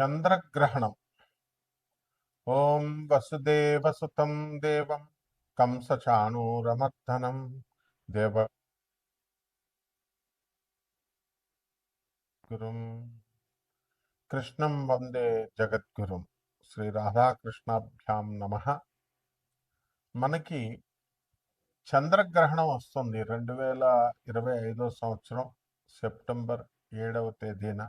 చంద్రగ్రహణం. ఓం వసుదేవసుతం దేవం కంసచాణూరమర్దనం. దేవ గురుం. కృష్ణం వందే జగద్గురుం. శ్రీ రాధాకృష్ణాభ్యాం నమ. మనకి చంద్రగ్రహణం వస్తుంది. రెండు వేల ఇరవై ఐదో సంవత్సరం సెప్టెంబర్ ఏడవ తేదీన.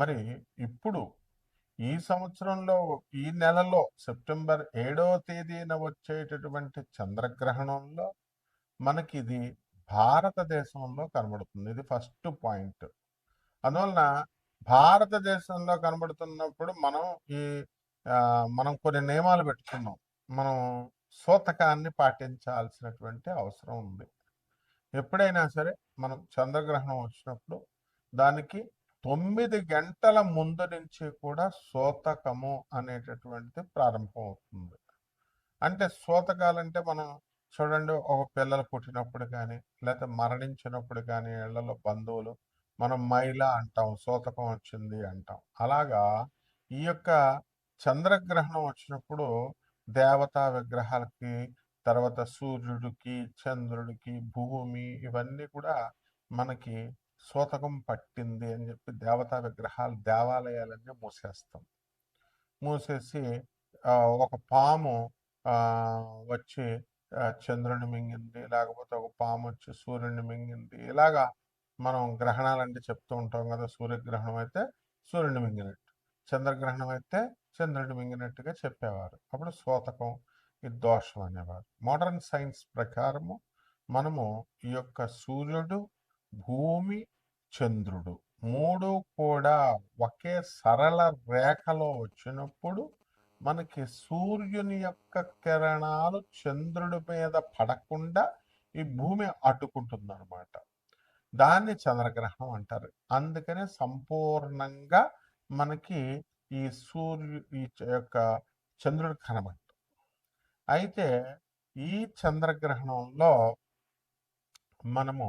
మరి ఇప్పుడు ఈ సంవత్సరంలో ఈ నెలలో సెప్టెంబర్ ఏడవ తేదీన వచ్చేటటువంటి చంద్రగ్రహణంలో మనకి ఇది భారతదేశంలో కనబడుతుంది. ఇది ఫస్ట్ పాయింట్. అందువలన భారతదేశంలో కనబడుతున్నప్పుడు మనం ఈ మనం కొన్ని నియమాలు పెట్టుకున్నాం. మనం సూతకాన్ని పాటించాల్సినటువంటి అవసరం ఉంది. ఎప్పుడైనా సరే మనం చంద్రగ్రహణం వచ్చినప్పుడు దానికి తొమ్మిది గంటల ముందు నుంచి కూడా శోతకము అనేటటువంటిది ప్రారంభం అవుతుంది అంటే సోతకాలంటే మనం చూడండి ఒక పిల్లలు పుట్టినప్పుడు కానీ లేకపోతే మరణించినప్పుడు కానీ ఇళ్ళలో బంధువులు మనం మైల అంటాం సోతకం వచ్చింది అంటాం. అలాగా ఈ యొక్క చంద్రగ్రహణం వచ్చినప్పుడు దేవతా విగ్రహాలకి తర్వాత సూర్యుడికి చంద్రుడికి భూమి ఇవన్నీ కూడా మనకి సూతకం పట్టింది అని చెప్పి దేవతా విగ్రహాలు దేవాలయాలన్నీ మూసేస్తాం. మూసేసి ఒక పాము వచ్చి చంద్రుని మింగింది లేకపోతే ఒక పాము వచ్చి సూర్యుని మింగింది ఇలాగా మనం గ్రహణాలంటే చెప్తూ ఉంటాం కదా సూర్యగ్రహణం అయితే సూర్యుని మింగినట్టు. చంద్రగ్రహణం అయితే చంద్రుడిని మింగినట్టుగా చెప్పేవారు. అప్పుడు సూతకం ఇది దోషం అనేవారు. మోడర్న్ సైన్స్ ప్రకారము మనము ఈ యొక్క సూర్యుడు భూమి చంద్రుడు. మూడు కూడా ఒకే సరళ రేఖలో వచ్చినప్పుడు మనకి సూర్యుని యొక్క కిరణాలు చంద్రుడి మీద పడకుండా ఈ భూమి అడ్డుకుంటుంది అనమాట దాన్ని చంద్రగ్రహణం అంటారు. అందుకనే సంపూర్ణంగా మనకి ఈ సూర్యు ఈ యొక్క చంద్రుడు కనబడదు. అయితే ఈ చంద్రగ్రహణంలో మనము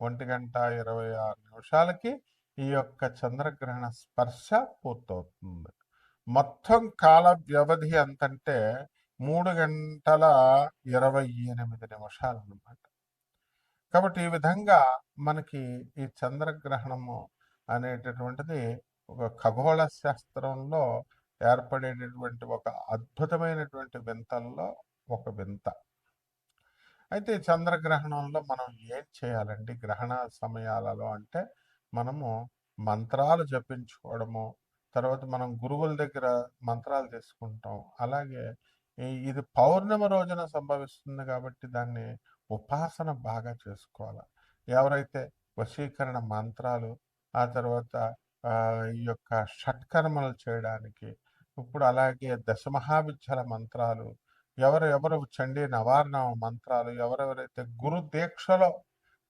ఒంటి గంట ఇరవై ఆరు నిమిషాలకి ఈ యొక్క చంద్రగ్రహణ స్పర్శ పూర్తవుతుంది. మొత్తం కాల వ్యవధి ఎంతంటే మూడు గంటల ఇరవై ఎనిమిది నిమిషాలు అన్నమాట కాబట్టి ఈ విధంగా మనకి ఈ చంద్రగ్రహణము అనేటటువంటిది ఒక ఖగోళ శాస్త్రంలో ఏర్పడేటటువంటి ఒక అద్భుతమైనటువంటి వింతల్లో ఒక వింత. అయితే చంద్రగ్రహణంలో మనం ఏం చేయాలండి? గ్రహణ సమయాలలో అంటే మనము మంత్రాలు జపించుకోవడము తర్వాత మనం గురువుల దగ్గర మంత్రాలు తీసుకుంటాం. అలాగే ఇది పౌర్ణమి రోజున సంభవిస్తుంది కాబట్టి దాన్ని ఉపాసన బాగా చేసుకోవాలి. ఎవరైతే వశీకరణ మంత్రాలు ఆ తర్వాత ఈ యొక్క షట్కర్మలు చేయడానికి ఇప్పుడు అలాగే దశమహావిద్యల మంత్రాలు ఎవరు ఎవరు చండీ నవార్ణ మంత్రాలు ఎవరెవరైతే గురు దీక్షలో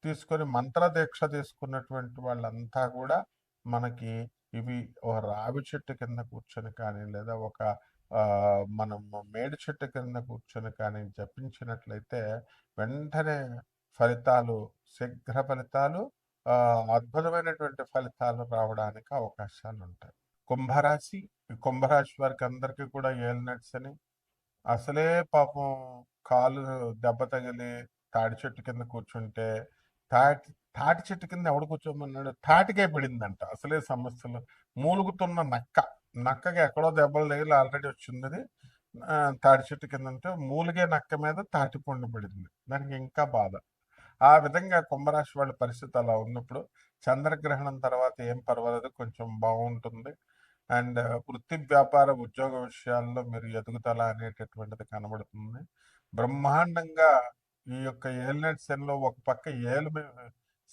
తీసుకొని మంత్ర దీక్ష తీసుకున్నటువంటి వాళ్ళంతా కూడా మనకి ఇవి ఒక రావి చెట్టు కింద కూర్చొని కానీ లేదా ఒక మనం మేడి చెట్టు కింద కూర్చొని కానీ జపించినట్లయితే వెంటనే ఫలితాలు శీఘ్ర ఫలితాలు అద్భుతమైనటువంటి ఫలితాలు రావడానికి అవకాశాలు ఉంటాయి కుంభరాశి కుంభరాశి వారికి అందరికీ కూడా ఏలినట్స్ అని అసలే పాపం కాలు దెబ్బ తగిలి తాటి చెట్టు కింద కూర్చుంటే తాటి తాటి చెట్టు కింద ఎవడు కూర్చోమన్నాడు? తాటికే పడిందంట. అసలే సమస్యలు. మూలుగుతున్న నక్క. నక్కకి ఎక్కడో దెబ్బలు తగిలి ఆల్రెడీ వచ్చింది. తాటి చెట్టు కింద అంటే మూలిగే నక్క మీద తాటిపండు పడింది. దానికి ఇంకా బాధ. ఆ విధంగా కుంభరాశి వాళ్ళ పరిస్థితి అలా ఉన్నప్పుడు చంద్రగ్రహణం తర్వాత ఏం పర్వాలేదు. కొంచెం బాగుంటుంది. అండ్ వృత్తి వ్యాపార ఉద్యోగ విషయాల్లో మీరు ఎదుగుదల అనేటటువంటిది కనబడుతుంది. బ్రహ్మాండంగా ఈ యొక్క ఏలినట్ శనిలో ఒక పక్క ఏలు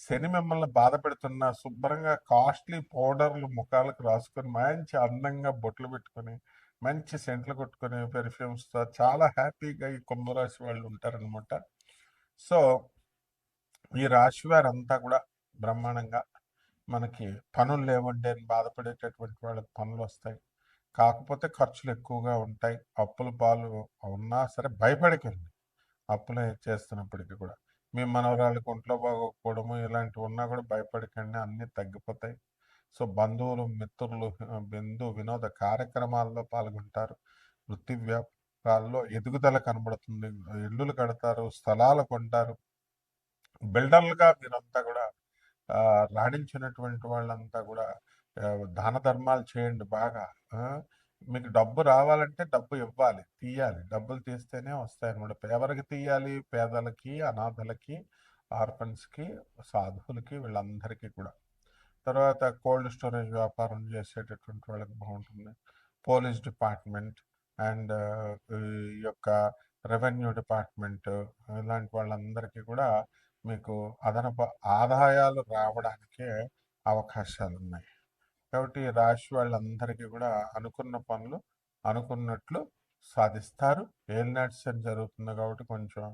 శని మిమ్మల్ని బాధ పెడుతున్న శుభ్రంగా కాస్ట్లీ పౌడర్లు ముఖాలకు రాసుకొని మంచి అందంగా బొట్లు పెట్టుకొని మంచి సెంట్లు కొట్టుకొని పెర్ఫ్యూమ్స్తో చాలా హ్యాపీగా ఈ కుంభరాశి వాళ్ళు ఉంటారనమాట సో ఈ రాశి వారంతా కూడా బ్రహ్మాండంగా మనకి పనులు లేవండి అని బాధపడేటటువంటి వాళ్ళకి పనులు వస్తాయి. కాకపోతే ఖర్చులు ఎక్కువగా ఉంటాయి. అప్పుల పాలు ఉన్నా సరే భయపడకండి. అప్పులు చేస్తున్నప్పటికీ కూడా. మీ మనవరాళ్ళకి ఒంట్లో బాగోకపోవడము ఇలాంటివి ఉన్నా కూడా భయపడకండి. అన్నీ తగ్గిపోతాయి. సో బంధువులు మిత్రులు బిందు వినోద కార్యక్రమాల్లో పాల్గొంటారు. వృత్తి వ్యాపారాల్లో ఎదుగుదల కనబడుతుంది. ఇల్లులు కడతారు స్థలాలు కొంటారు. బిల్డర్లుగా మీరంతా కూడా రాణించినటువంటి వాళ్ళంతా కూడా దాన ధర్మాలు చేయండి బాగా. మీకు డబ్బు రావాలంటే డబ్బు ఇవ్వాలి తీయాలి. డబ్బులు తీస్తేనే వస్తాయి అనమాట ఎవరికి తీయాలి పేదలకి అనాథలకి ఆర్ఫన్స్కి సాధువులకి వీళ్ళందరికీ కూడా. తర్వాత కోల్డ్ స్టోరేజ్ వ్యాపారం చేసేటటువంటి వాళ్ళకి బాగుంటుంది. పోలీస్ డిపార్ట్మెంట్ అండ్ ఈ యొక్క రెవెన్యూ డిపార్ట్మెంట్ ఇలాంటి వాళ్ళందరికీ కూడా మీకు అదనపు ఆదాయాలు రావడానికే అవకాశాలు ఉన్నాయి కాబట్టి రాశి వాళ్ళందరికీ కూడా అనుకున్న పనులు అనుకున్నట్లు సాధిస్తారు. ఏలినాటి అని జరుగుతుంది కాబట్టి కొంచెం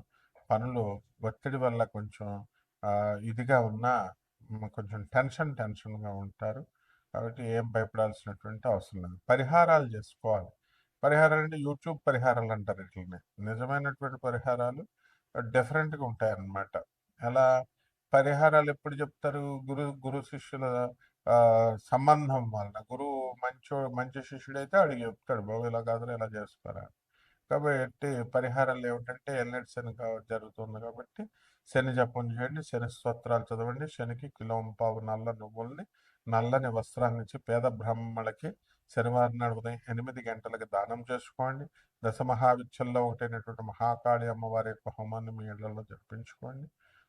పనులు ఒత్తిడి వల్ల కొంచెం ఇదిగా ఉన్నా కొంచెం టెన్షన్ టెన్షన్గా ఉంటారు. కాబట్టి ఏం భయపడాల్సినటువంటి అవసరం లేదు. పరిహారాలు చేసుకోవాలి. పరిహారాలు అంటే యూట్యూబ్ పరిహారాలు అంటారు ఇట్లనే నిజమైనటువంటి పరిహారాలు డిఫరెంట్గా ఉంటాయన్నమాట. అలా పరిహారాలు ఎప్పుడు చెప్తారు గురు గురు శిష్యుల ఆ, సంబంధం వలన? గురువు మంచో మంచి శిష్యుడైతే అడిగి చెప్తాడు బాబు ఇలా కాదు ఇలా చేసుకోరా కాబట్టి పరిహారాలు ఏమిటంటే ఎల్లటి శని కా- జరుగుతుంది కాబట్టి శని జపం చేయండి శని స్తోత్రాలు చదవండి. శనికి కిలోంపావు నల్ల నువ్వుల్ని నల్లని వస్త్రాన్ని ఇచ్చి పేద బ్రాహ్మణులకి శనివారం నాడు ఉదయం ఎనిమిది గంటలకు దానం చేసుకోండి. దశ మహావిచ్చల్లో ఒకటైనటువంటి మహాకాళి అమ్మవారి యొక్క హోమాన్ని మీ ఇళ్ళలో జరిపించుకోండి.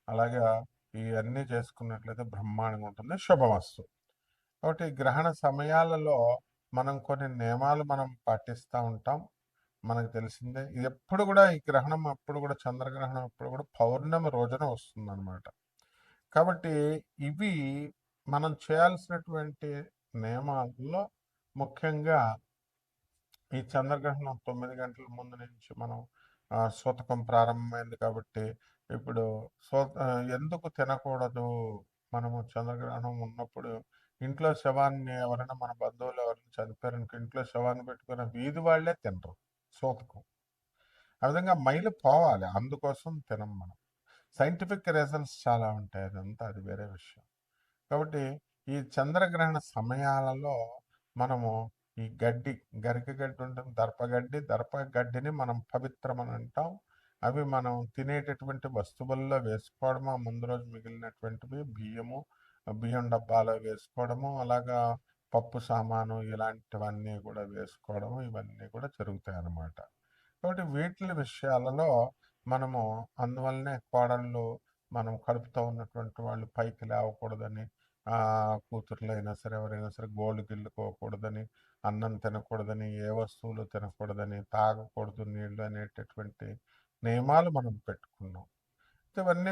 అలాగే ఇవన్నీ చేసుకున్నట్లయితే బ్రహ్మాండంగా ఉంటుంది. శుభమస్తు. కాబట్టి గ్రహణ సమయాలలో మనం కొన్ని నియమాలు మనం పాటిస్తూ ఉంటాం. మనకు తెలిసిందే. ఇది ఎప్పుడు కూడా ఈ గ్రహణం అప్పుడు కూడా చంద్రగ్రహణం అప్పుడు కూడా పౌర్ణమి రోజున వస్తుంది అనమాట కాబట్టి ఇవి మనం చేయాల్సినటువంటి నియమాల్లో ముఖ్యంగా ఈ చంద్రగ్రహణం తొమ్మిది గంటల ముందు నుంచి మనం సూతకం ప్రారంభమైంది కాబట్టి ఇప్పుడు సో ఎందుకు తినకూడదు? మనము చంద్రగ్రహణం ఉన్నప్పుడు ఇంట్లో శవాన్ని ఎవరైనా మన బంధువులు ఎవరైనా చనిపోయారనుకో ఇంట్లో శవాన్ని పెట్టుకున్న వీధి వాళ్ళే తినరు సూతకం ఆ విధంగా మైలు పోవాలి. అందుకోసం తినం మనం. సైంటిఫిక్ రీజన్స్ చాలా ఉంటాయి. అదంతా అది వేరే విషయం. కాబట్టి ఈ చంద్రగ్రహణ సమయాలలో మనము ఈ గడ్డి గరిక గడ్డి ఉంటుంది దర్పగడ్డి దర్పగడ్డిని మనం పవిత్రం అని అంటాం. అవి మనం తినేటటువంటి వస్తువుల్లో వేసుకోవడము ఆ ముందు రోజు మిగిలినటువంటివి బియ్యము బియ్యం డబ్బాలో వేసుకోవడము అలాగా పప్పు సామాను ఇలాంటివన్నీ కూడా వేసుకోవడము ఇవన్నీ కూడా జరుగుతాయి అన్నమాట కాబట్టి వీటి విషయాలలో మనము అందువల్లనే కోడళ్ళు మనం కడుపుతో ఉన్నటువంటి వాళ్ళు పైకి లేవకూడదని కూతుర్లు అయినా సరే ఎవరైనా సరే గోళ్ళు గిల్లుకోకూడదని అన్నం తినకూడదని ఏ వస్తువులు తినకూడదని తాగకూడదు నీళ్ళు అనేటటువంటి నియమాలు మనం పెట్టుకున్నాం. ఇవన్నీ